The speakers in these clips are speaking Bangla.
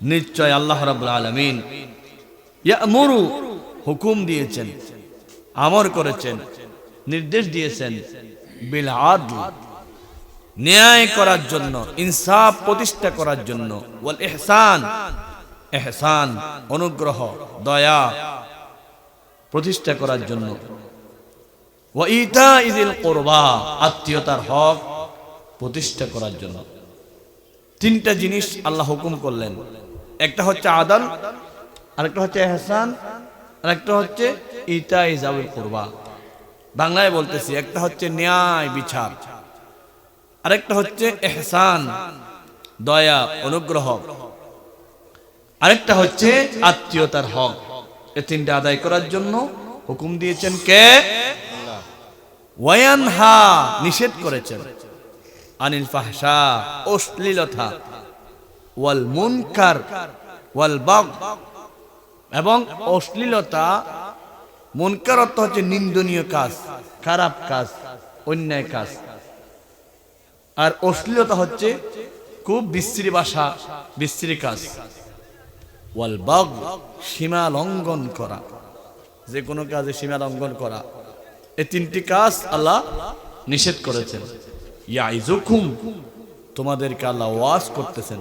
নিশ্চয় আল্লাহ রাব্বুল আলামিন ইয়ামুরু, হুকুম দিয়েছেন, আমর করেছেন, নির্দেশ দিয়েছেন বিল ন্যায় করার জন্য, ইনসাফ প্রতিষ্ঠা করার জন্য, ওয়াল ইহসান ইহসান, অনুগ্রহ, দয়া প্রতিষ্ঠা করার জন্য। ওয়া ইতাইযিল কুরবা, আত্মীয়তার হক প্রতিষ্ঠা করার জন্য। তিনটা জিনিস আল্লাহ হুকুম করলেন। একটা হচ্ছে আদাল আরেকটা হচ্ছে এহসান, আরেকটা হচ্ছে ইতা ইজাবুল কুরবা। বাংলায় বলতেছি, একটা হচ্ছে ন্যায় বিচার, আরেকটা হচ্ছে এহসান, দয়া, অনুগ্রহ। আরেকটা হচ্ছে আত্মীয়তার হক। এ তিনটা আদায় করার জন্য হুকুম দিয়েছেন কে? ওয়ান হা নিষেধ করেছেন। আনিল ফাহশা, অশ্লীলতা, ওয়াল মুনকার, ওয়াল বাগ। এবং অশ্লীলতা, মুনকার অর্থ হচ্ছে নিন্দনীয় কাজ, খারাপ কাজ, অন্যায় কাজ। আর অশ্লীলতা হচ্ছে খুব বিশ্রী ভাষা, বিশ্রী কাজ। ওয়াল বাগ, সীমা লঙ্ঘন করা, যে কোনো কাজে সীমা লঙ্ঘন করা। এই তিনটি কাজ আল্লাহ নিষেধ করেছেন। ইয়াইজুকুম তোমাদেরকে আল্লাহ ওয়াজ করতেছেন।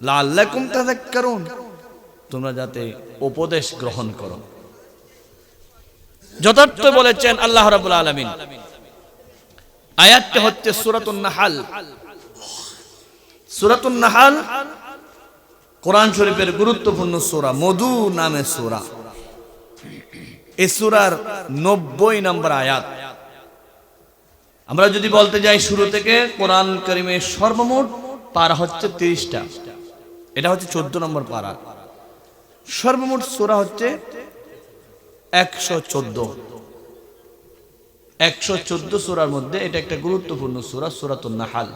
লাল্লাকুম তাযাক্কারুন, তোমরা যাতে উপদেশ গ্রহণ করো। যথার্থ বলেছেন আল্লাহ হচ্ছে সূরাতুন নাহাল। সূরাতুন নাহাল কোরআন শরীফের গুরুত্বপূর্ণ সূরা, মধু নামে সূরা। এই সূরার নম্বর আয়াত। আমরা যদি বলতে যাই শুরু থেকে কোরআন করিমের সর্বমোট পারা হচ্ছে তিরিশটা। এটা হচ্ছে চোদ্দ নম্বর পারা। সর্বমোট সোরা হচ্ছে একশো চোদ্দ। একশো চোদ্দ সোরার মধ্যে এটা একটা গুরুত্বপূর্ণ সোরা, সুরাতুন নাহাল।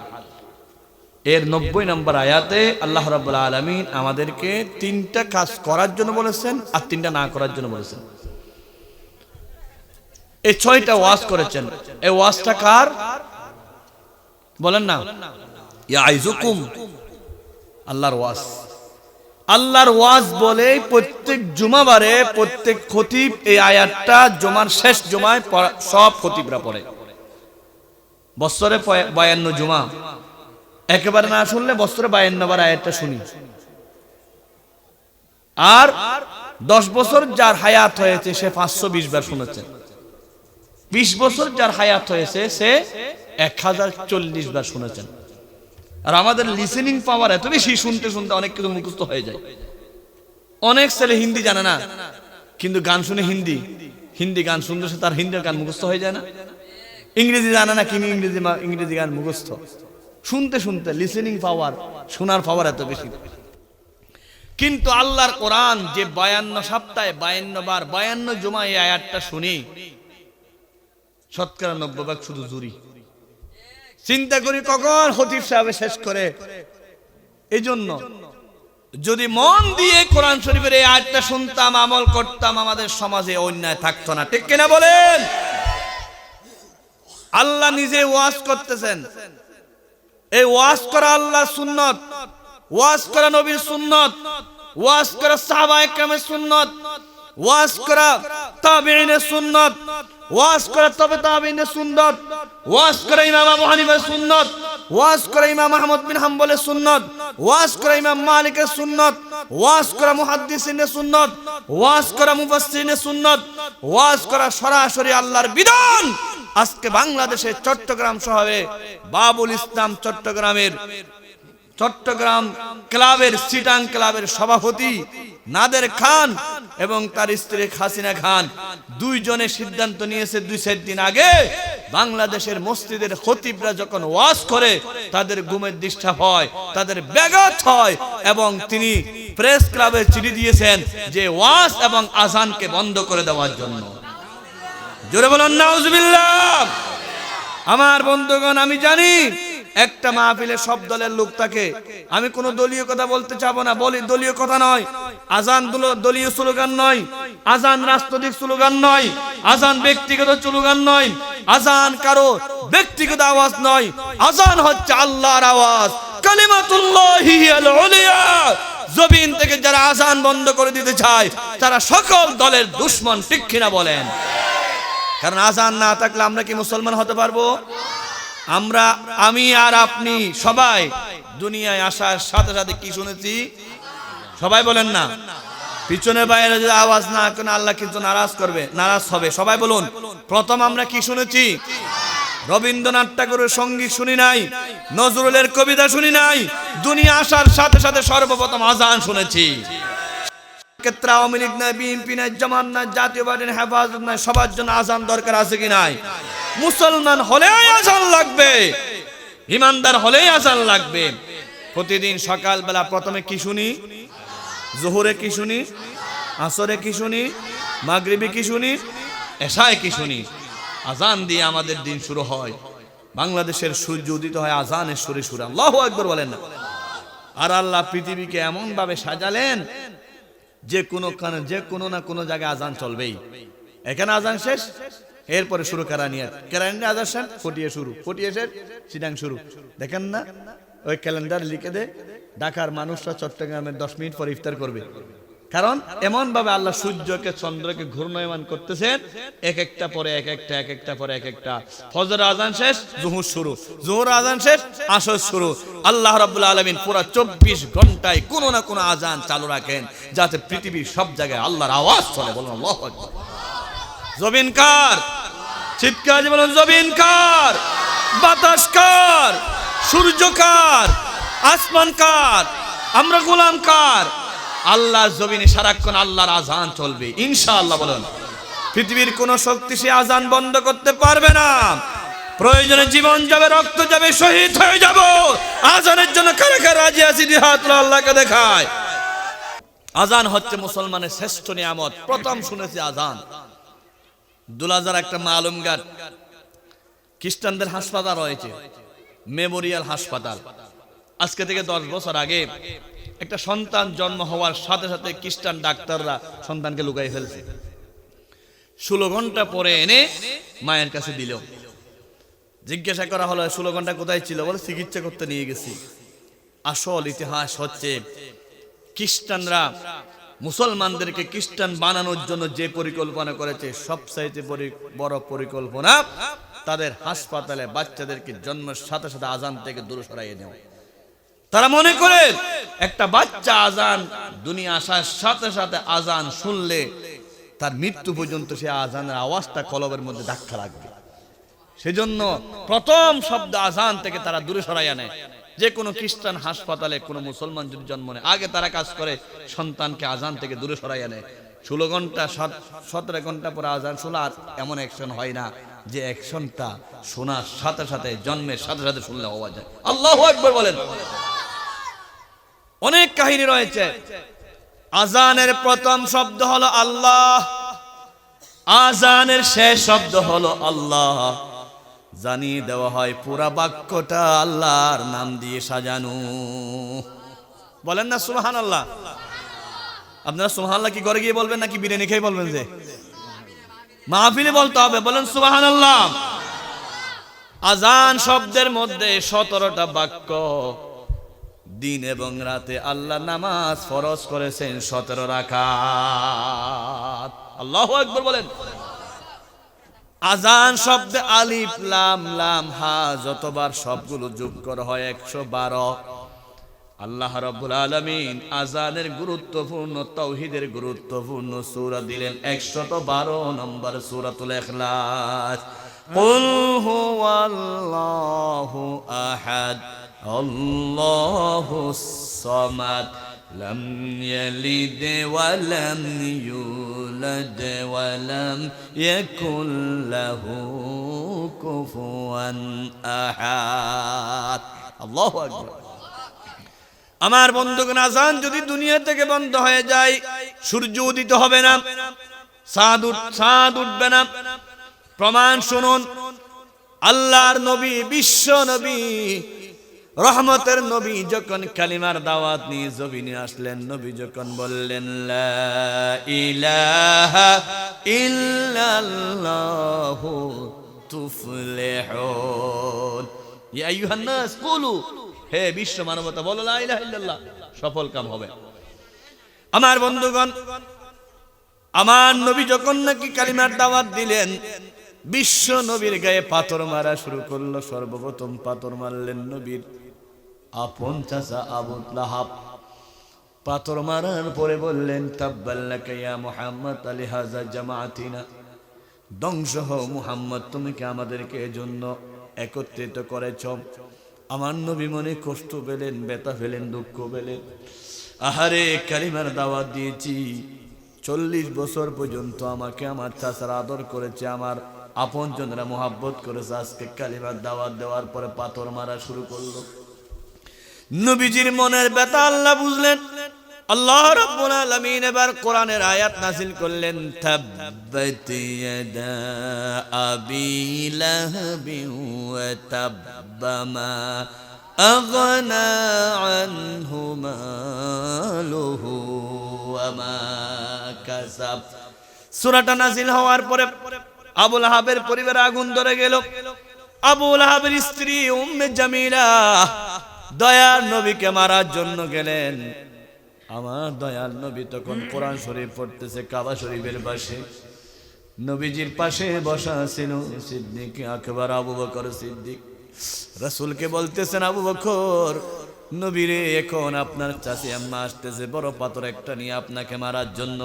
এর নব্বই নম্বর আয়াতে আল্লাহ রাবুল আলমিন আমাদেরকে তিনটা কাজ করার জন্য বলেছেন আর তিনটা না করার জন্য বলেছেন। এই ছয়টা ওয়াজ করেছেন। এই ওয়াজটা কার? বলেন না। ইয়াইজুকুম আল্লাহর ওয়াজ। আল্লাহর ওয়াজ বলে প্রত্যেক জুমাবারে প্রত্যেক খতিব এই আয়াতটা জমার শেষ জমায় পড়া- সব খতিবরা পড়ে। বছরে বায়ান্ন জুমা। একেবারে না শুনলে বছরে বায়ান্ন বার আয়াতটা শুনি। আর দশ বছর যার হায়াত হয়েছে সে পাঁচশো বিশ বার শুনেছে। বিশ বছর যার হায়াত হয়েছে, সে এক হাজার চল্লিশ বার শুনেছেন। আর আমাদের লিসেনিং পাওয়ার এত বেশি শুনতে শুনতে অনেক কিছু মুখস্থ হয়ে যায়। অনেক ছেলে হিন্দি জানে না, কিন্তু গান শুনে হিন্দি হিন্দি গান শুনতে শুনতে তার হিন্দি গান মুখস্থ হয়ে যায় না। ইংরেজি জানে না কিন্তু ইংরেজি ইংরেজি গান মুখস্থ। শুনতে শুনতে লিসেনিং পাওয়ার শোনার পাওয়ার এত বেশি। কিন্তু আল্লাহর কোরআন যে বায়ান্ন সপ্তাহে বায়ান্ন বার, বায়ান্ন জমা এই আয়াতটা শুনি শতকরা নব্বই ভাগ শুধু জুরি। চিন্তা করি কখন হতিফ সাহেব শেষ করে। এই জন্য যদি মন দিয়ে কোরআন শরীফের এই আয়াতটা শুনতাম, আমল করতাম, আমাদের সমাজে অন্যায় থাকতো না। ঠিক কিনা বলেন? আল্লাহ নিজে ওয়াজ করতেছেন। এই ওয়াজ করা আল্লাহ সুন্নত। ওয়াজ করা নবীর সুন্নত। ওয়াজ করা সাহাবা একরামের সুন্নত। ওয়াজ করা তাবেঈনের সুন্নত। ওয়াজ করা তবে তাবেঈনের সুন্নত। ওয়াজ করে ইমাম আবু হানিফার সুন্নত। ওয়াজ করে ইমাম আহমদ বিন হাম্বলের সুন্নত। ওয়াজ করা ইমাম মালিকের সুন্নত। ওয়াজ করা মুহাদ্দিসিনের সুন্নত। ওয়াজ করা মুফাসসিরিনের সুন্নত। ওয়াজ করা সরাসরি আল্লাহর বিধান। আজকে বাংলাদেশের চট্টগ্রাম শহরে বাবুল ইসলাম চট্টগ্রামের চট্টগ্রাম ক্লাবের, সিটাং ক্লাবের সভাপতি নাদের খান। এবং তার স্ত্রী হাসিনা খান দুইজনে সিদ্ধান্ত নিয়েছে দুই চার দিন আগে বাংলাদেশের মসজিদের খতিবরা যখন ওয়াজ করে, তাদের ঘুমের ডিস্টার্ব হয়, তাদের ব্যাঘাত হয় এবং তিনি প্রেস ক্লাবে চিঠি দিয়েছেন যে ওয়াজ এবং আজানকে বন্ধ করে দেওয়ার জন্য। জোরে বলুন, নাউজুবিল্লাহ! আমার বন্ধুগণ, আমি জানি একটা মাহফিলে সব দলের লোক থাকে। আমি কোনো দলীয় কথা বলতে চাবো না, বলি দলীয় কথা নয়। আজান দুলো- দলীয় স্লোগান নয়। আজান রাজনৈতিক স্লোগান নয়। আজান ব্যক্তিগত স্লোগান নয়। আজান কারও ব্যক্তিগত আওয়াজ নয়। আজান হচ্ছে আল্লাহর আওয়াজ। কালিমাতুল্লাহি হিয়াল উলিয়া। জমিন থেকে যারা আজান বন্ধ করে দিতে চায়, তারা সকল দলের দুশ্মন ঠিক কিনা বলেন। কারণ আজান না থাকলে আমরা কি মুসলমান হতে পারব? আমরা, আমি আর আপনি সবাই দুনিয়ায় আসার সাথে সাথে কি শুনেছি? সবাই বলেন না। পিছনে বাইরে যদি আওয়াজ না কেন আল্লাহ কিন্তু নারাজ করবে, নারাজ হবে। সবাই বলুন, প্রথম আমরা কি শুনেছি? রবীন্দ্রনাথ ঠাকুরের সংগীত শুনি নাই, নজরুলের কবিতা শুনি নাই, দুনিয়া আসার সাথে সাথে সর্বপ্রথম আজান শুনেছি। ক্ষেত্রে আওয়ামী লীগ বিএনপি নাই জাতীয় পার্টির হেফাজত সবার জন্য আজান দরকার আছে কি নাই? মুসলমান হলেই আজান লাগবে, ইমানদার হলেই আজান লাগবে। প্রতিদিন সকালবেলা প্রথমে কি শুনি? জোহরে কি শুনি? আসরে কি শুনি? মাগরিবে কি শুনি? এশায় কি শুনি? আজান দিয়ে আমাদের দিন শুরু হয়। বাংলাদেশের সূর্য উদিত হয় আজানের সুরে সুরে। আল্লাহ একবার বলেন না। আর আল্লাহ পৃথিবীকে এমন ভাবে সাজালেন যে কোনো যে কোনো না কোনো জায়গায় আজান চলবেই। এখানে আজান শেষ, এরপরে শুরু কেরানিয়ার কেরানিয়ার আজান শেষ, ফটিয়ে শুরু, ফটিয়ে শেষ সিডাং শুরু। দেখেন না? ওই ক্যালেন্ডার লিখে দে, ঢাকার মানুষরা চট্টগ্রামের দশ মিনিট পর ইফতার করবে। কারণ এমন ভাবে আল্লাহ সূর্যকে, চন্দ্রকে ঘূর্ণয়মান করতেছেন এক একটা পরে এক একটা এক একটা পরে এক একটা ফজর আজান শেষ, জুহুর শুরু। জুহুর আজান শেষ, আসর শুরু। আল্লাহ রাব্বুল আলামিন পুরো চব্বিশ ঘন্টায় কোনো না কোনো আজান চালু রাখেন, যাতে পৃথিবীর সব জায়গায় আল্লাহর আওয়াজ চলে। বলুন আল্লাহু আকবার। জবিন কার? চিৎকার বলুন, জবিন কার? বাতাস কার? সূর্য কার? আসমান কার? আমরা গোলাম কার? আল্লাহ জমিনে সারাক্ষণ আল্লাহর আজান চলবে। ইনশাআল্লাহ বলুন। পৃথিবীর কোন শক্তি সে আজান বন্ধ করতে পারবে না। প্রয়োজনে জীবন যাবে, রক্ত যাবে, শহীদ হয়ে যাব। আজানের জন্য কারে কারে রাজি আছি? হাত আল্লাহকে দেখায়। আজান হচ্ছে মুসলমানের শ্রেষ্ঠ নিয়ামত। প্রথম শুনেছি আজান। দুলাজার একটা মালুমঘাট খ্রিস্টানদের হাসপাতাল রয়েছে। মেমোরিয়াল হাসপাতাল। আজকে থেকে দশ বছর আগে একটা সন্তান জন্ম হওয়ার সাথে সাথে খ্রিস্টান ডাক্তাররা সন্তানকে লুকাই ফেলছে। ষোলো ঘণ্টা পরে এনে মায়ের কাছে দিল। জিজ্ঞাসা করা হলো, ষোলো ঘণ্টা কোথায় ছিল? বলে, চিকিৎসা করতে নিয়ে গেছি। আসল ইতিহাস হচ্ছে, খ্রিস্টানরা মুসলমানদেরকে খ্রিস্টান বানানোর জন্য যে পরিকল্পনা করেছে, সবচাইতে বড় পরিকল্পনা, তাদের হাসপাতালে বাচ্চাদেরকে জন্মের সাথে সাথে আজান থেকে দূরে সরাইয়ে নেওয়া তারা মনে করে, একটা বাচ্চা আজান দুনিয়া আসার সাথে সাথে আজান শুনলে তার মৃত্যু পর্যন্ত সে আজানের আওয়াজটা কলবের মধ্যে ধাক্কা লাগবে। সেজন্য প্রথম শব্দ আজান থেকে তারা দূরে সরাইয়া নেয়। যে কোনো খ্রিস্টান হাসপাতালে কোনো মুসলমান যদি জন্ম নেয়, আগে তারা কাজ করে, সন্তানকে আজান থেকে দূরে সরাইয়া নেয়। ষোলো ঘণ্টা, সাত- সতেরো ঘণ্টা পরে আজান শোনা এমন অ্যাকশন হয় না যে অ্যাকশনটা শোনার সাথে সাথে, জন্মের সাথে সাথে শুনলে হওয়া যায়। আল্লাহ একবার বলেন। অনেক কাহিনী রয়েছে। আজানের প্রথম শব্দ হলো আল্লাহ। আজানের শেষ শব্দ হলো আল্লাহ। জানিয়ে দেওয়া হয় পুরা বাক্যটা আল্লাহর নাম দিয়ে সাজানো। বলেন না সুহান আল্লাহ আপনারা সুহান আল্লাহ কি করে গিয়ে বলবেন নাকি বিরিয়ানি খেয়ে বলবেন যে? মাহফিলে বলতে হবে, বলেন সুবাহান আল্লাহ আজান শব্দের মধ্যে সতেরোটা বাক্য। দিন এবং রাতে আল্লাহ নামাজ ফরজ করেছেন সতেরো রাখাত আল্লাহ একবার বলেন। আজান শব্দে আলিফ, লাম লাম, হা যতবার সবগুলো যোগ করা হয় একশো বারো। আল্লাহ রব্বুল আলমিন আজানের গুরুত্বপূর্ণ তৌহিদের গুরুত্বপূর্ণ সুরা দিলেন। একশত বারো নম্বর সূরাতুল ইখলাস। قل هو الله أحد الله الصمد لم يلد ولم يولد ولم يكن له كفوا أحد الله أكبر আমার বন্ধুগণ আজান যদি দুনিয়া থেকে বন্ধ হয়ে যায় সূর্য উদিত হবে না চাঁদ উঠ- চাঁদ উঠবে না প্রমাণ শুনুন। আল্লাহর নবী, বিশ্ব নবী, রহমতের নবী যখন কালিমার দাওয়াত নিয়ে জমিনে আসলেন, নবী যখন বললেন হে বিশ্ব মানবতা, বলো ইল্লাল্লাহ। সফল কাম হবে। আমার বন্ধুগণ, আমার নবী যখন নাকি কালিমার দাওয়াত দিলেন বিশ্ব নবীর গায়ে পাথর মারা শুরু করল সর্বপ্রথম পাথর মারলেন নবীর। আপন চাচা আবু লাহাব পাথর মারার পরে বললেন মুহাম্মদ তুমি কি আমাদেরকে এজন্য একত্রিত করেছ? আমার নবী মনে কষ্ট পেলেন পেলেন, দুঃখ পেলেন। আহারে, কালিমার দাওয়াত দিয়েছি। চল্লিশ বছর পর্যন্ত আমাকে আমার চাচার আদর করেছে, আমার আপন জনরা মোহাব্বত করেছে, আজকে কালিমার দাওয়াত দেওয়ার পরে পাথর মারা শুরু করল। নবীজির মনের ব্যথা আল্লাহ বুঝলেন। আল্লাহ রাব্বুল আলামিন এবার কোরআনের আয়াত নাযিল করলেন, তাব্বাত ইয়াদা আবি লাহাবি ওয়া তাব্বা মা আগনা আনহু মালুহু ওয়া মা কাসাব। সূরাটা নাযিল হওয়ার পরে আবুল আহাবের পরিবার আগুন ধরে গেল। আবুল আহাবের স্ত্রী উম্মে জামিলা দয়ার নবীকে মারার জন্য গেলেন। আমার দয়াল নবী তখন কোরআন শরীফ পড়তেছে, কাবা শরীফের পাশে। নবীজির পাশে বসা ছিল সিদ্দিক, আকবর, আবু বকর সিদ্দিক। রাসূলকে বলতেছেন, আবু বকর, নবীরে এখন আপনার চাষি আম্মা আসতেছে, বড় পাথর একটা নিয়ে আপনাকে মারার জন্য।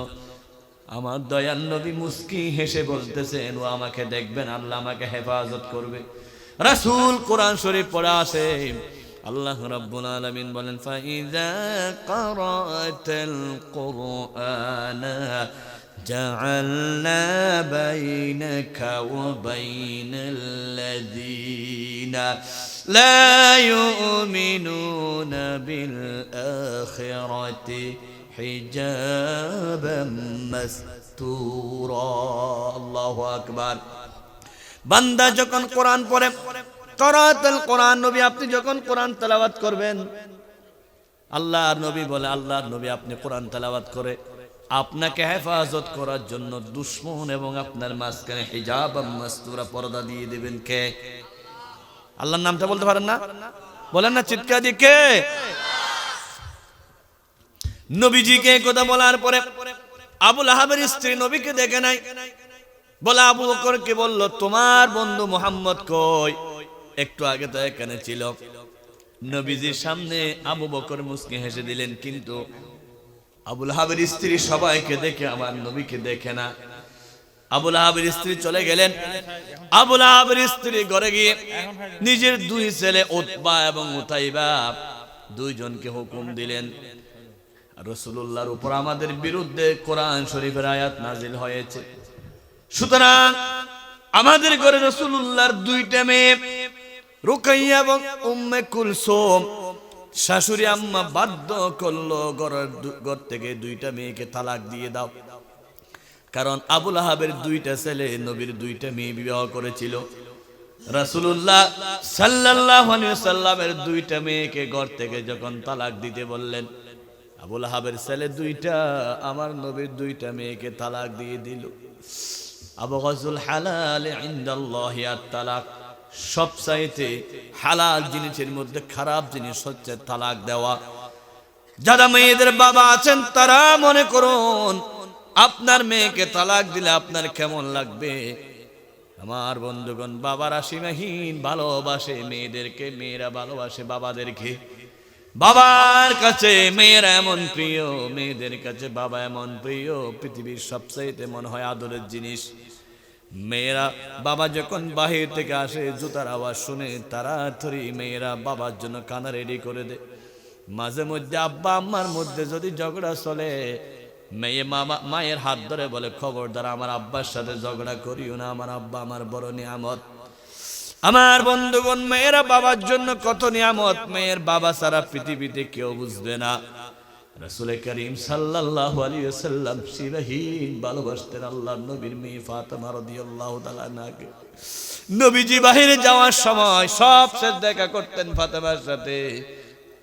আমার দয়াল নবী মুস্কি হেসে বলতেছেন ও আমাকে দেখবেন আল্লাহ আমাকে হেফাজত করবে রাসূল কোরআন শরীফ পড়ে আসে আল্লাহ রাব্বুল আলামিন বলেন ফাইজা কারাতাল কুরআন جعلنا بينك وبين الذين لا يؤمنون بالآخرة حجابا مستورا الله أكبر বান্দা যখন কোরআন পড়ে করাতাল কোরআন নবী আপনি যখন কোরআন তেলাওয়াত করবেন আল্লাহর নবী বলে আল্লাহর নবী আপনি কোরআন তেলাওয়াত করে আপনাকে হেফাজত করার জন্য দুশ্মন এবং আপনার মাঝখানে হিজাব মাস্তুরা পর্দা দিয়ে দেবেন কে আল্লাহর নামটা বলতে পারেন না? বলেন না চিৎকার দিয়ে কে? নবীজিকে কথা বলার পরে আবুল আহাবের স্ত্রী নবীকে দেখে নাই। বলে আবু বকরকে বলল, তোমার বন্ধু মোহাম্মদ কই? একটু আগে তো এখানে ছিল। নবীজির সামনে আবু বকর মুসকে হেসে দিলেন, কিন্তু আবুল হাবের স্ত্রী সবাইকে দেখে, আমার নবীকে দেখে না। আবুল হাবের স্ত্রী চলে গেলেন। আবুল হাবের স্ত্রী ঘরে গিয়ে নিজের দুই ছেলে উতবা এবং উতাইবা দুইজনকে হুকুম দিলেন। রসুল্লাহর উপর আমাদের বিরুদ্ধে কোরআন শরীফের আয়াত নাজিল হয়েছে। সুতরাং আমাদের ঘরে রসুল্লাহর দুইটা মেয়ে, রুকাইয়া এবং উম্মে কুলসুম, শাশুড়ি আম্মা বাধ্য করল ঘরের ঘর থেকে দুইটা মেয়েকে তালাক দিয়ে দাও। কারণ আবুল আহাবের দুইটা ছেলে, নবীর দুইটা মেয়ে বিবাহ করেছিল। রাসূলুল্লাহ সাল্লাল্লাহু আলাইহি সাল্লামের দুইটা মেয়েকে ঘর থেকে যখন তালাক দিতে বললেন, আবুল আহাবের ছেলে দুইটা, আমার নবীর দুইটা মেয়েকে তালাক দিয়ে দিল। আবু গজুল হালাল ইনদাল্লাহি আত-তালাক। সবচাইতে হালাল জিনিসের মধ্যে খারাপ জিনিস হচ্ছে তালাক দেওয়া। যারা মেয়েদের বাবা আছেন, তারা মনে করুন আপনার মেয়েকে তালাক দিলে আপনার কেমন লাগবে? আমার বন্ধুগণ, বাবারা আসিমাহীন ভালোবাসে মেয়েদেরকে, মেয়েরা ভালোবাসে বাবাদেরকে। বাবার কাছে মেয়েরা এমন প্রিয়, মেয়েদের কাছে বাবা এমন প্রিয়, পৃথিবীর সবচাইতে মনে হয় আদরের জিনিস। মেয়েরা, বাবা যখন বাহির থেকে আসে, জুতার আওয়াজ শুনে তাড়াতাড়ি মেয়েরা বাবার জন্য কানা রেডি করে দেয়। মাঝে মধ্যে আব্বা আম্মার মধ্যে যদি ঝগড়া চলে মেয়ে মামা, মায়ের হাত ধরে বলে, খবরদার, আমার আব্বার সাথে ঝগড়া করিও না, আমার আব্বা আমার বড় নিয়ামত। আমার বন্ধুগণ, মেয়েরা বাবার জন্য কত নিয়ামত, মেয়ের বাবা সারা পৃথিবীতে কেউ বুঝবে না। রাসূল করিম সাল্লাল্লাহু আলাইহি ওয়াসাল্লাম সিরাহীন ভালোবাসতেন আল্লাহর নবীর মেয়ে ফাতেমা রাদিয়াল্লাহু তাআলা নাকে নবীজি বাহিরে যাওয়ার সময় সব দেখা করতেন ফাতেমার সাথে।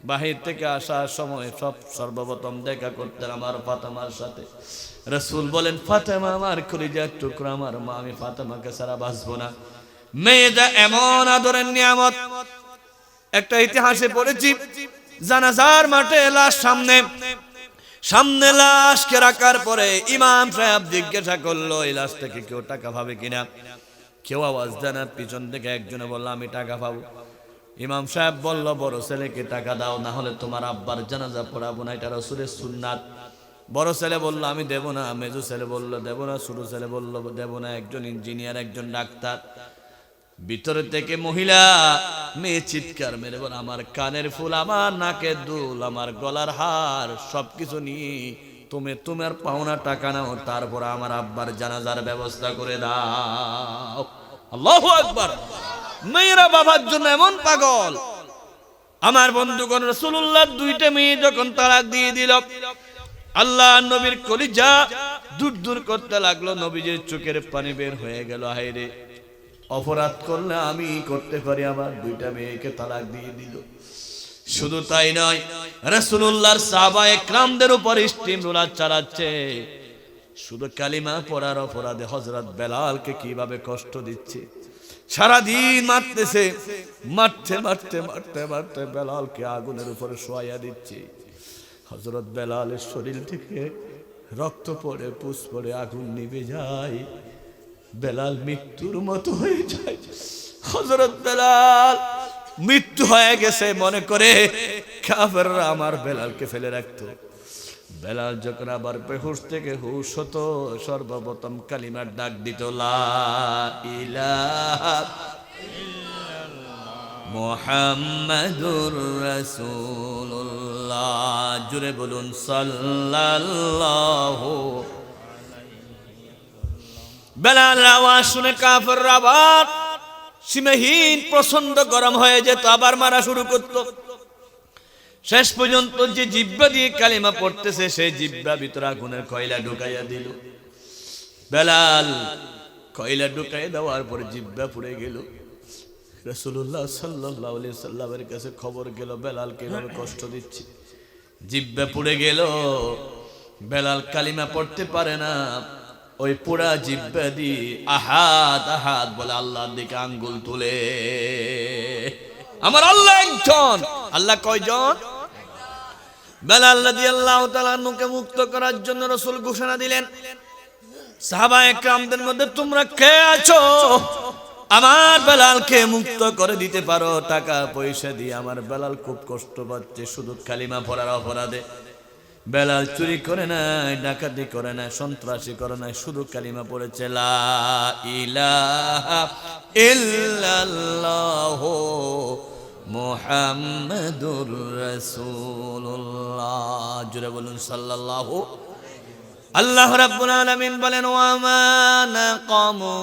বাহির থেকে আসার সময় সব সর্বপ্রথম দেখা করতেন আমার ফাতেমার সাথে। রসুল বলেন, ফাতেমা, আমার কলিজার টুকরা, আমার মা, আমি ফাতেমাকে সারা বাঁচবো না। মেয়েটা এমন আদরের নিয়ামত, একটা ইতিহাসে পড়েছি, জানাজার মাঠে লাশ সামনে সামনে লাশকে রাখার পরে ইমাম সাহেব জিজ্ঞাসা করল, এই লাশ থেকে কেউ টাকা পাবে কিনা? কেউ আওয়াজ দেয় না, পিছন থেকে একজনে বলল, আমি টাকা পাবো। ইমাম সাহেব বলল, বড় ছেলেকে টাকা দাও না হলে তোমার আব্বার জানাজা পড়াবো না। এটা রসুলের সুন্নাত। বড় ছেলে বলল, আমি দেব না। মেজু ছেলে বলল, দেব না। ছোট ছেলে বলল, দেব না। একজন ইঞ্জিনিয়ার, একজন ডাক্তার। ভিতরে থেকে মহিলা, মেয়ে চিৎকার মেরে বলে, আমার কানের ফুল, আমার নাকের দুল, আমার গলার হার, সবকিছু নিয়ে তুমি তোমার পাওনা টাকা নাও। তারপর আমার আব্বার জানাজার ব্যবস্থা করে দাও। আল্লাহ আকবার। মেয়েরা বাবার জন্য এমন পাগল। আমার বন্ধুগণ রসুল্লাহ দুইটা মেয়ে যখন তালাক দিয়ে দিল, আল্লাহ নবীর কলিজা দূর দূর করতে লাগল, নবীজির চোখের পানি বের হয়ে গেল হাইরে অপরাধ করলে আমি করতে পারি, আমার দুইটা মেয়েকে তালাক দিয়ে দিল। শুধু তাই নয় রসুল্লাহর সাহাবা একরামদের উপর স্টিম রোলার চালাচ্ছে। শুধু কালিমা পড়ার অপরাধে হজরত বেলালকে কীভাবে কষ্ট দিচ্ছে? সারাদিন মারতেছে। মারতে মারতে মারতে মারতে বেলালকে আগুনের উপরে শোয়াইয়া দিচ্ছে। হজরত বেলালের শরীর থেকে রক্ত পড়ে, পুষ পড়ে, আগুন নিভে যায়। বেলাল মৃত্যুর মতো হয়ে যায়। হজরত বেলাল, মৃত্যু হয়ে গেছে মনে করে কাফেররা আমার বেলালকে ফেলে রাখতো। বেলাল যখন আবার বেহুশ থেকে হুশ হতো, সর্বপ্রথম কালিমার ডাক দিত মোহাম্মদুর রসুল্লাহ জুড়ে বলুন, সাল্লাল্লাহু বেলাল আওয়াজ শুনে কাফের আবার সীমাহীন প্রচণ্ড গরম হয়ে যেত, আবার মারা শুরু করত। শেষ পর্যন্ত যে জিব্বা দিয়ে কালিমা পড়তেছে, সেই জিব্বা ভিতরে আগুনের কয়লা ঢুকাইয়া দিল। বেলাল কয়লা ঢুকাই দেওয়ার পরে জিব্বা পুড়ে গেল। রসুল্লাহ সাল্লাহ সাল্লামের কাছে খবর গেল বেলালকে এভাবে কষ্ট দিচ্ছে। জিব্বা পুড়ে গেল। বেলাল কালিমা পড়তে পারে না। ওই পুরা জিব্বা দি আহাত আহাত বলে আল্লাহর দিকে আঙ্গুল তুলে। আমার আল্লাহ একজন। আল্লাহ কয়জন? বেলাল আল্লাহ তালা নুকে মুক্ত করার জন্য রসুল ঘোষণা দিলেন, সাহাবা একরামদের মধ্যে তোমরা কে আছো? আমার বেলালকে মুক্ত করে দিতে পারো, টাকা পয়সা দিয়ে। আমার বেলাল খুব কষ্ট পাচ্ছে, শুধু কালিমা পড়ার অপরাধে। বেলাল চুরি করে নাই ডাকাতি করে নাই সন্ত্রাসী করে নাই শুধু কালিমা পড়েছে ইল্লাল্লাহ মুহাম্মাদুর রাসূলুল্লাহ। জুড়ে বলুন, সাল্লাল্লাহু। আল্লাহ রাব্বুল আলামিন বলেন, ওয়া মা নাকামু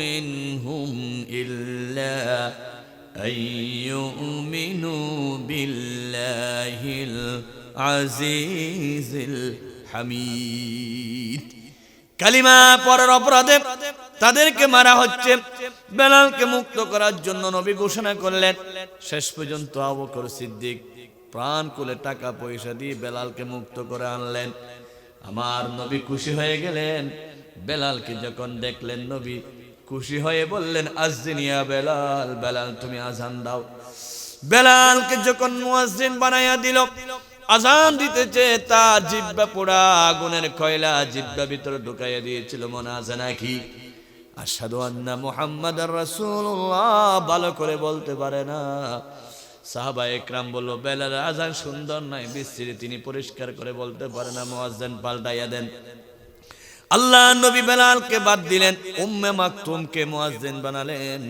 মিনহুম ইল্লা আইয়ুমিনু বিল্লাহিল আজিজিল হামিদ। কালিমা পড়ার অপরাধে তাদেরকে মারা হচ্ছে। বেলালকে মুক্ত করার জন্য নবী ঘোষণা করলেন, শেষ পর্যন্ত আবকর সিদ্দিক প্রাণ কুলে টাকা পয়সা দিয়ে বেলালকে মুক্ত করে আনলেন। আমার নবী খুশি হয়ে গেলেন। বেলালকে যখন দেখলেন, নবী খুশি হয়ে বললেন আজদিনিয়া বেলাল বেলাল তুমি আজান দাও। বেলালকে যখন মুয়াজ্জিন বানাইয়া দিল আজান দিতেছে তার জিব্বা পোড়া আগুনের কয়লা জিব্বা ভিতরে ঢুকাইয়া দিয়েছিল, মনে আছে নাকি? আসাদু আন্না মুহাম্মদ রাসূলুল্লাহ, ভালো করে বলতে পারে না। সাহাবা একরাম বলল বেলাল আজান সুন্দর নাই বিস্তৃতি তিনি পরিষ্কার করে বলতে পারে না, মুয়াজ্জিন পাল্টাইয়া দেন। আল্লাহ নবী বেলালকে বাদ দিলেন, উম্মে মাকতুমকে মুয়াজ্জিন বানালেন।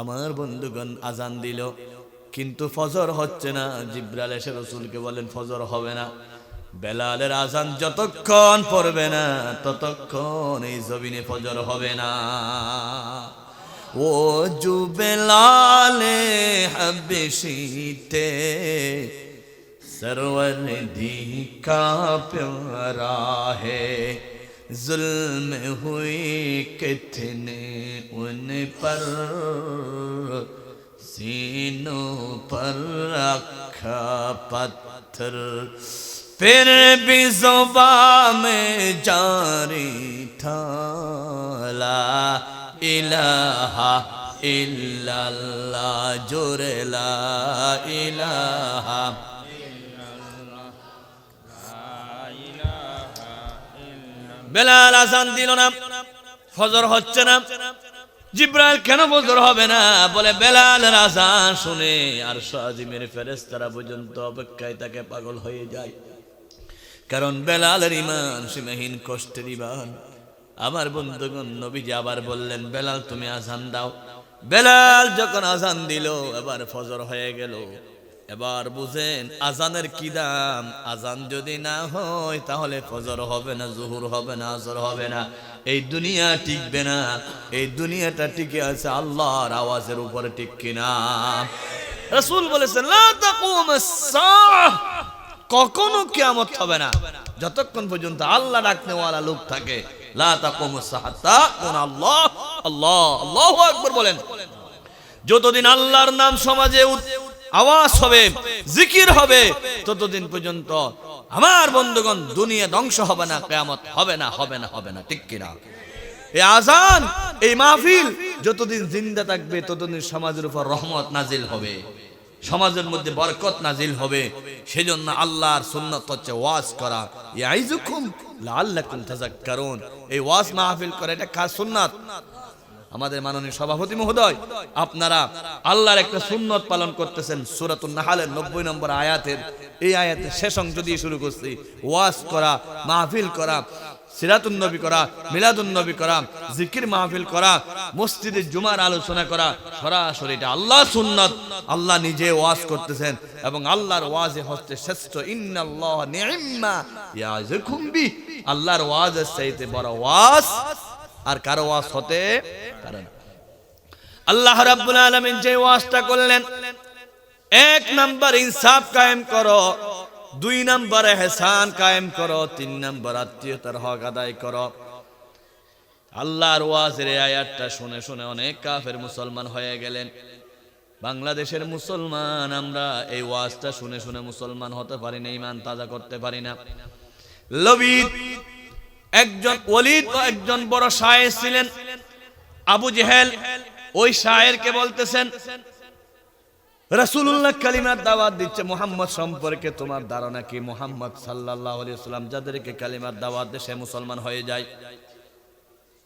আমার বন্ধুগণ আজান দিল। কিন্তু ফজর হচ্ছে না জিব্রাল এসে রসুলকে বলেন ফজর হবে না বেলালের আজান যতক্ষণ পড়বে না ততক্ষণ এই জমিনে ফজর হবে না ও জু বেলালে হাবেশিতে सरवर दी का प्यारा है जुल्म हुई कितने उन पर सीनों पर रखा पत्थर फिर भी जुबा में जारी था ला इलाहा ইল্লাল্লাহ জোরে লা ইলাহা বেলাল আজান দিল না ফজর হচ্ছে না জিব্রাইল কেন বজর হবে না? বলে বেলাল রাজা শুনে আর সাজিমের ফেরেস্তারা পর্যন্ত অপেক্ষায় তাকে পাগল হয়ে যায়। কারণ বেলালের ইমান সীমাহীন কষ্টের ইমান আমার বন্ধুগণ, নবীজি আবার বললেন, বেলাল, তুমি আজান দাও। বেলাল যখন আজান দিল, এবার ফজর হয়ে গেল। এবার বুঝেন আজানের কি দাম? আজান যদি না হয়, তাহলে ফজর হবে না, জহুর হবে না, আসর হবে না। এই দুনিয়া টিকবে না। এই দুনিয়াটা টিকে আছে আল্লাহর আওয়াজের উপরে টিক কিনা? রসুল বলেছেন কখনো কিয়ামত হবে না। যতক্ষণ পর্যন্ত আল্লাহ ডাকনেওয়ালা লোক থাকে আল্লাহ আল্লাহ, আল্লাহু আকবার বলেন। যতদিন আল্লাহর নাম সমাজে আওয়াজ হবে, জিকির হবে, ততদিন পর্যন্ত আমার বন্ধুগণ দুনিয়া ধ্বংস হবে না, কিয়ামত হবে না হবে না হবে না, ঠিক কিনা? এই আজান, এই মাহফিল যতদিন জিন্দা থাকবে, ততদিন সমাজের উপর রহমত নাজিল হবে, সমাজের মধ্যে বরকত নাজিল হবে, সেজন্য আল্লাহর সুন্নত হচ্ছে ওয়াজ করা। ইয়াইজুকুম লাআল্লাকুম তাযাক্কারুন। এই ওয়াজ মাহফিল করে এটা কার সুন্নাত? আমাদের মাননীয় সভাপতি মহোদয়, আপনারা আল্লাহর একটা সুন্নত পালন করতেছেন সূরাতুন নাহালের 90 নম্বর আয়াতের। এই আয়াতের শেষ অংশ দিয়ে শুরু করছি। ওয়াজ করা, মাহফিল করা, সিরাতুন নবী করা, মিলাদুন নবী করা, জিকির মাহফিল করা, মসজিদে জুমার আলোচনা করা, সরাসরি এটা আল্লাহ সুন্নত। আল্লাহ নিজে ওয়াজ করতেছেন এবং আল্লাহর ওয়াজে হচ্ছে শ্রেষ্ঠ। ইন্নাল্লাহ নি'ম্মা ইয়াজুকুম বি আল্লাহর ওয়াজের চাইতে বড় ওয়াজ আর কারও ওয়াজ হতে পারে না। আল্লাহ রাব্বুল আলামিন যে ওয়াজটা করলেন, এক নাম্বার ইনসাফ কায়েম করো, দুই নাম্বার হেসান কায়েম করো, তিন নাম্বার আত্মীয়তার হক আদায় করো। আল্লাহর ওয়াজের আয়াতটা শুনে শুনে অনেক কাফের মুসলমান হয়ে গেলেন। বাংলাদেশের মুসলমান, আমরা এই ওয়াজটা শুনে শুনে মুসলমান হতে পারি না ইমান তাজা করতে পারি না। লবিদ একজন ওলিদ একজন বড় শায়ের ছিলেন। আবু জেহেল ওই শায়েরকে বলতেছেন, রাসূলুল্লাহ কালিমার দাওয়াত দিচ্ছে মোহাম্মদ সম্পর্কে তোমার ধারণা কি? মোহাম্মদ সাল্লাল্লাহু আলাইহি সাল্লাম যাদেরকে কালিমার দাওয়াত সে মুসলমান হয়ে যায়।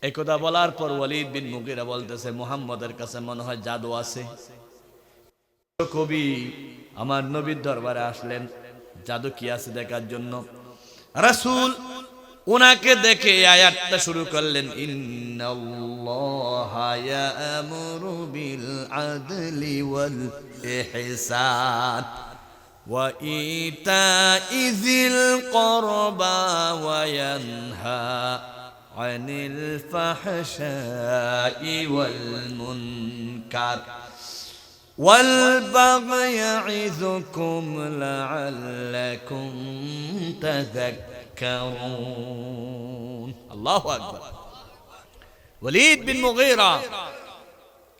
এই কথা বলার পর ওয়ালিদ বিন মুগিরা বলতেছে, মোহাম্মদের কাছে মনে হয় জাদু আছে। কবি আমার নবীর দরবারে আসলেন, জাদু কি আছে দেখার জন্য? রাসূল ওনাকে দেখে এই আয়াতটা শুরু করলেন ইন্নাল্লাহা ইয়ামুরু বিল আদলি ওয়াল ইহসান وإيتاء ذي القربى وينهى عن الفحشاء والمنكر والبغي يعظكم لعلكم تذكرون الله أكبر ওয়ালিদ বিন মুগীরা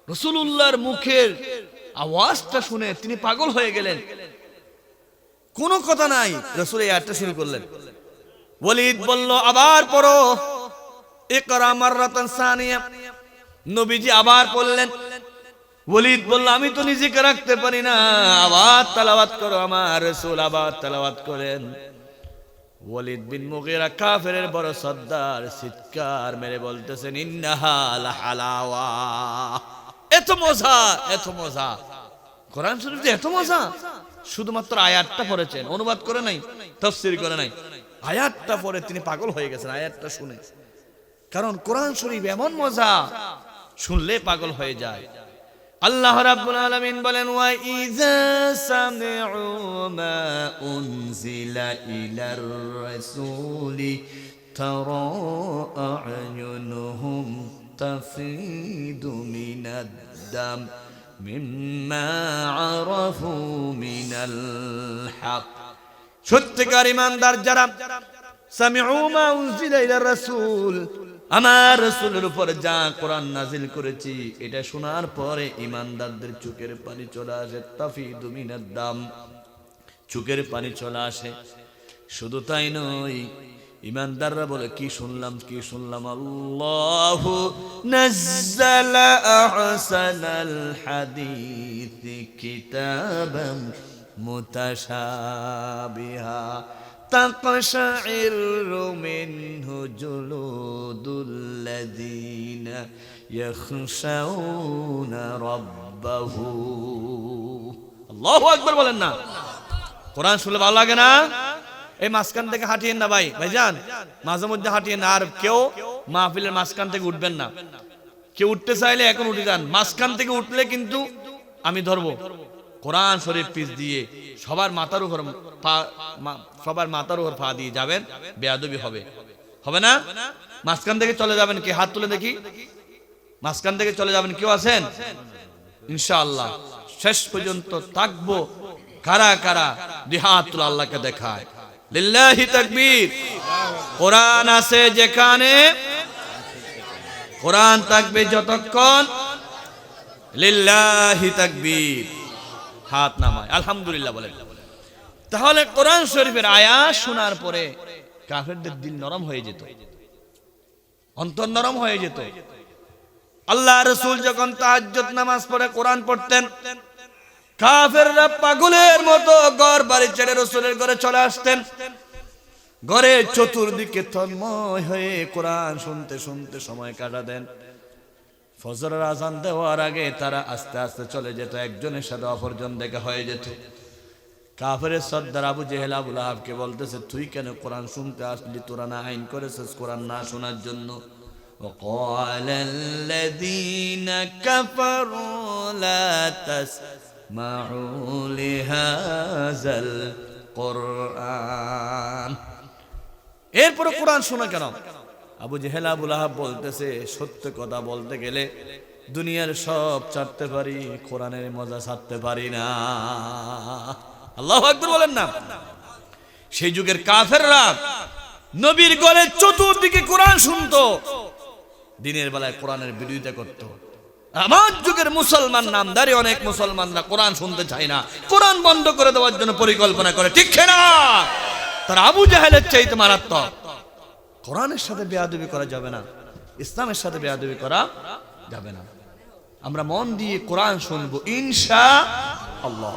রাসূলুল্লাহর মুখের আওয়াজটা শুনে তিনি পাগল হয়ে গেলেন কোনো কথা নাই রাসূল এই আয়াতটা শুরু করলেন ওয়ালিদ বলল আবার পড়ো ইকরা মাররাতান সানিয়া নবীজি আবার পড়লেন ওয়ালিদ বলল আমি তো নিজেকে রাখতে পারি না আবার তালাওয়াত করো আমার রাসূল আবার তালাওয়াত করেন ওয়ালিদ বিন মুগীরা কাফেরের বড় সর্দার চিৎকার মেরে বলতেছেন, ইন্নাহা লাহালাওয়া। এত মজা এত মজা। কোরআন শরীফ এত মজা। শুধুমাত্র আয়াতটা পড়েছেন, অনুবাদ করে নাই, তাফসীর করে নাই। আয়াতটা পড়ে তিনি পাগল হয়ে গেছেন, আয়াতটা শুনে। কারণ কোরআন শরীফ এমন মজা, শুনলে পাগল হয়ে যায়। আল্লাহ রাব্বুল আলামিন বলেন, ওয়া ইযা সামি'ু মা উনজিলা ইলার রাসূলি তারা আ'য়ুনুহুম তাফিদু মিনাদ দাম মিম্মা আরাফু মিনাল হক। সত্যিকার ইমানদার যারা সামি'ু মা উনজিলা ইলার রাসূল আমার রসুলের উপরে যা কোরআন নাজিল করেছি, এটা শোনার পরে ইমানদারদের চোখের পানি চলে আসে। তাফি দুমিনের দাম। চোখের পানি চলে আসে। শুধু তাই নয়, ইমানদাররা বলে, কি শুনলাম কি শুনলাম? আল্লাহ নাজ্জাল আহসানাল হাদিস কিতাবাম মুতাশাবিহা। تقشعر منه جلود الذين يخشون ربه الله أكبر বলেন না কোরআন শুনলে ভালো লাগে না এই মাঝখান থেকে হাঁটিয়েন না ভাই ভাইজান মাঝে মধ্যে হাঁটিয়েন না আর কেউ মাহফিলের মাঝখান থেকে উঠবেন না কেউ উঠতে চাইলে এখন উঠে যান মাঝখান থেকে উঠলে কিন্তু আমি ধরবো কোরআন শরীফ পিস দিয়ে সবার মাথার উপর সবার মাথার উপর পা দিয়ে যাবেন, বেয়াদবি হবে। হবে না? মাঝখান থেকে চলে যাবেন কি? হাত তুলে দেখি। মাঝখান থেকে চলে যাবেন কেউ আছেন? ইনশাআল্লাহ। শেষ পর্যন্ত থাকব। কারা কারা? দিহাতুল আল্লাহকে দেখায়। লিল্লাহি তাকবীর। কোরআন আছে যেখানে। কোরআন থাকবে যতক্ষণ। লিল্লাহি তাকবীর। হাত নামায়। আলহামদুলিল্লাহ বলেন। তাহলে কোরআন শরীফের আয়াত শোনার পরে কাফেরদের দিল নরম হয়ে যেত। অন্তর নরম হয়ে যেত। আল্লাহ রসুল যখন তাহাজ্জুদ নামাজ পড়ে কোরআন পড়তেন, কাফেররা পাগলের মতো ঘর বাড়ি ছেড়ে রসুলের ঘরে চলে আসতেন। ঘরে চতুর্দিকে তন্ময় হয়ে কোরআন শুনতে শুনতে সময় কাটা দেন ফজরের আজান দেওয়ার আগে তারা আস্তে আস্তে চলে যেত একজনের সাথে অপরজন দেখা হয়ে যেত কাফের সর্দার আবু জেহেল আবুল আহাবকে বলতেছে তুই কেন কোরআন শুনতে আসলি তোরা না আইন করেছিস কোরআন না শোনার জন্য وقال الذين كفروا لا تسمعوا لهذا القرآن এরপরে কোরআন শোনা কেন আবু জেহেলা আবুল আহাব বলতেছে, সত্য কথা বলতে গেলে দুনিয়ার সব ছাড়তে পারি, কোরআনের মজা ছাড়তে পারি না। আল্লাহ আকবর বলেন না। সেই যুগের কাফেররা নবীর গলে চতুর্দিকে কোরআন শুনতো, দিনের বেলায় কোরআনের বিরোধিতা করত। আমার যুগের মুসলমান নামদারি অনেক মুসলমানরা কোরআন শুনতে চায় না। কোরআন বন্ধ করে দেওয়ার জন্য পরিকল্পনা করে, ঠিক না তারা আবু জাহেলের চাইতে মারাত্মক। কোরআনের সাথে বেয়াদবি করা যাবে না, ইসলামের সাথে বেয়াদবি করা যাবে না। আমরা মন দিয়ে কোরআন শুনব, ইনশা আল্লাহ।